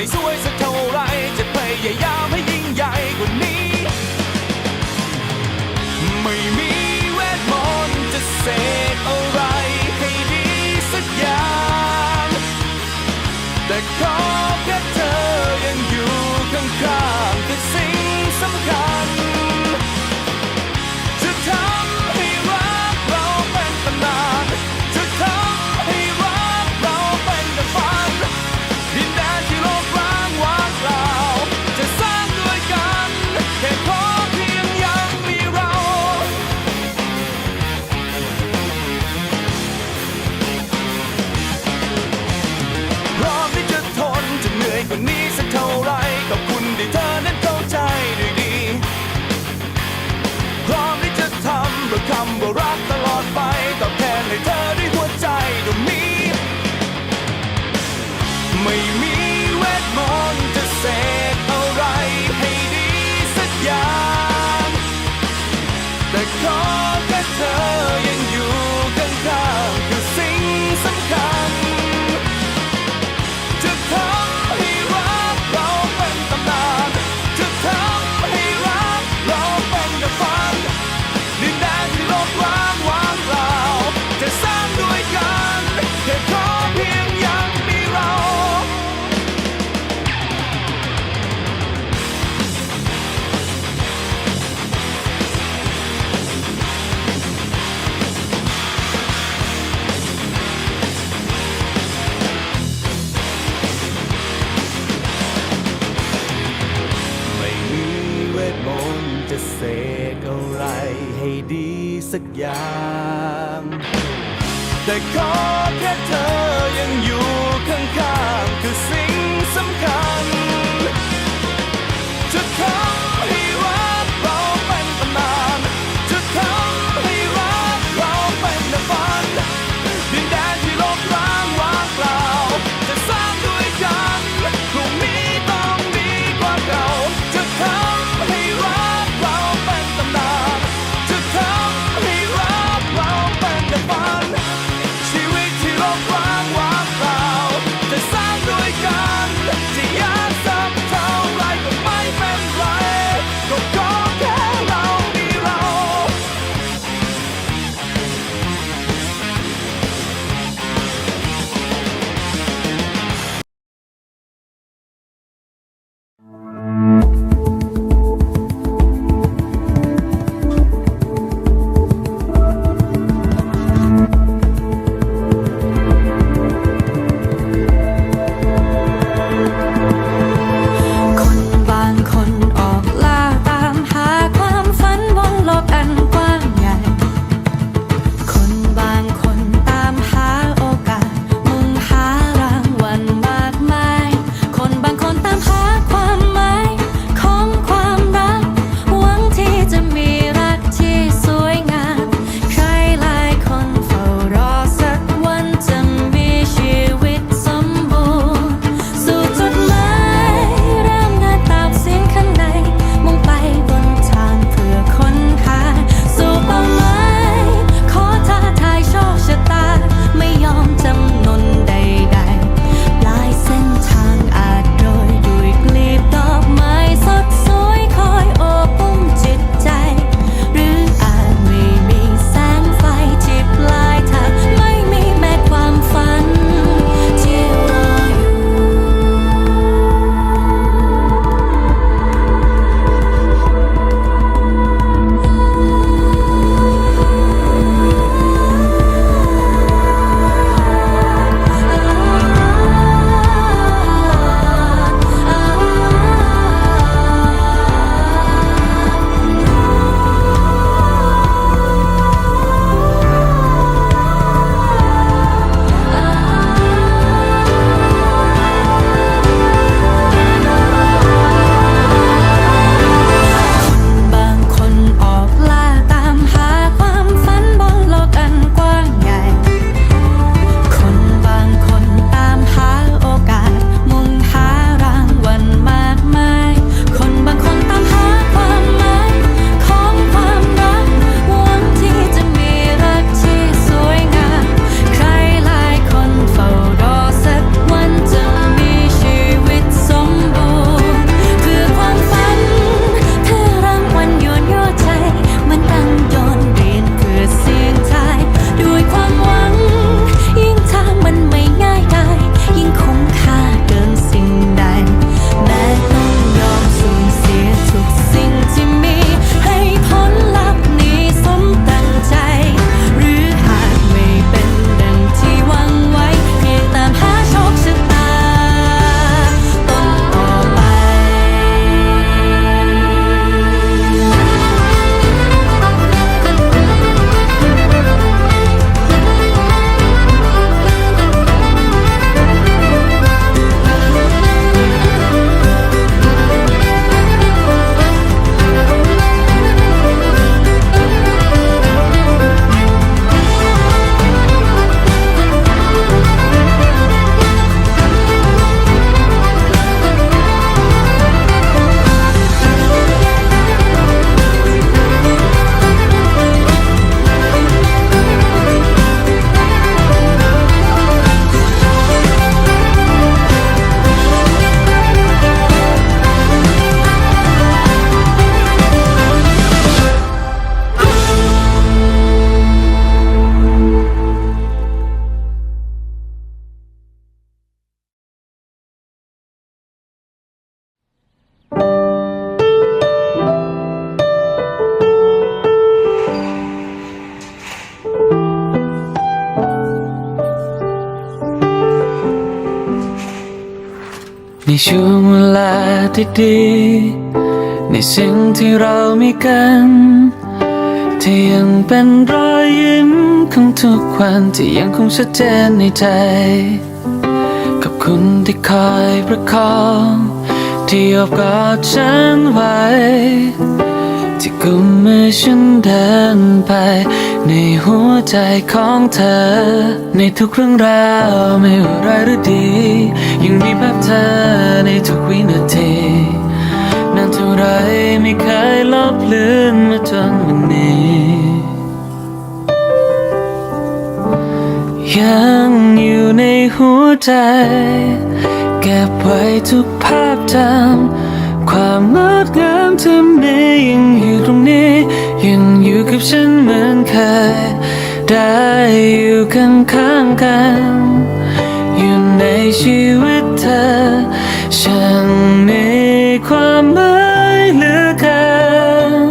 ไม่สวยสักเท่าไร จะพยายามให้ยิ่งใหญ่กว่านี้ ไม่มีเวทมนต์จะเสกอะไรให้ดีสักอย่าง แต่ขอ รักตลอดไปตอบแทนให้เธอด้วยหัวใจดวงนี้ ไม่มีเวทมนต์จะเสกอะไรให้ดีสักอย่าง แต่ขอแค่เธอ แต่ขอแค่เธอยังอยู่ ในช่วงเวลาที่ดี ในสิ่งที่เรามีกัน ที่ยังเป็นรอยยิ้มของทุกวันที่ยังคงชัดเจนในใจขอบคุณที่คอยประคองที่อบกอดฉันไว้ ที่กุมมือฉันเดินไป ในหัวใจของเธอ ในทุกเรื่องราวไม่ว่าร้ายหรือดี ยังมีภาพเธอในทุกวินาทีนานเท่าไรไม่เคยลบเลือนมาจนวันนี้ ยังอยู่ในหัวใจ เก็บไว้ทุกภาพจำความงดงามที่มียังอยู่ตรงนี้ยังอยู่กับฉัน ข้างข้างๆกัน อยู่ในชีวิตเธอ ฉันมีความหมายเหลือเกิน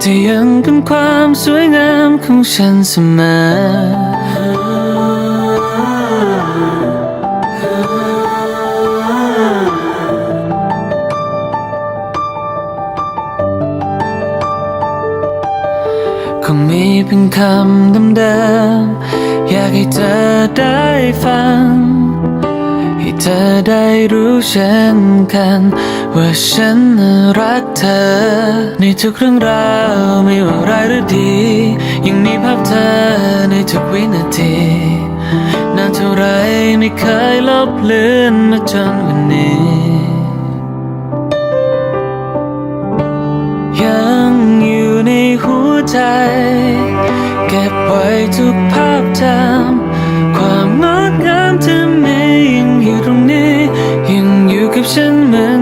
ที่ยังเป็นความสวยงามของฉันเสมอ เธอได้รู้เช่นกัน ว่าฉันรักเธอ ในทุกเรื่องราวไม่ว่าร้ายหรือดี ยังมีภาพเธอในทุกวินาทีนานเท่าไรไม่เคยลบเลือนมาจนวันนี้ ยังอยู่ในหัวใจ เก็บไว้ทุกภาพจำความงดงามที่มี ฉันเหมือน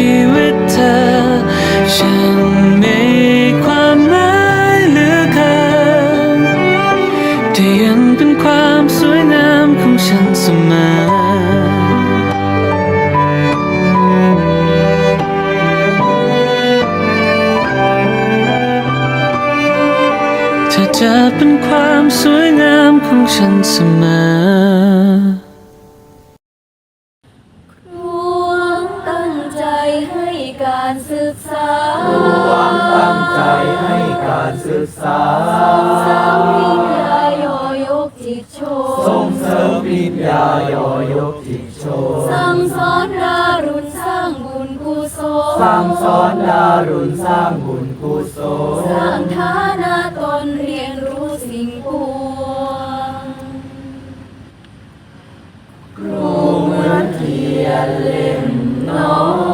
ชีวิตเธอ ฉันมีความหมายเหลือเกินที่ยังเป็นความสวยงามของฉันเสมอเธอจะเป็นความสวยงามของฉันเสมอ การศึกษาความตั้งใจให้การศึกษา สร้างวิญญาโยยกจิตโชส่งเสริมวิญญาโยยกจิตโชสั่งสอนดารุณสร้างบุญกุศลสร้างสอนดารุณสร้างบุญกุศลสร้างฐานะตนเรียนรู้สิ่งปวงครูเหมือนเทียนเล่มน้อย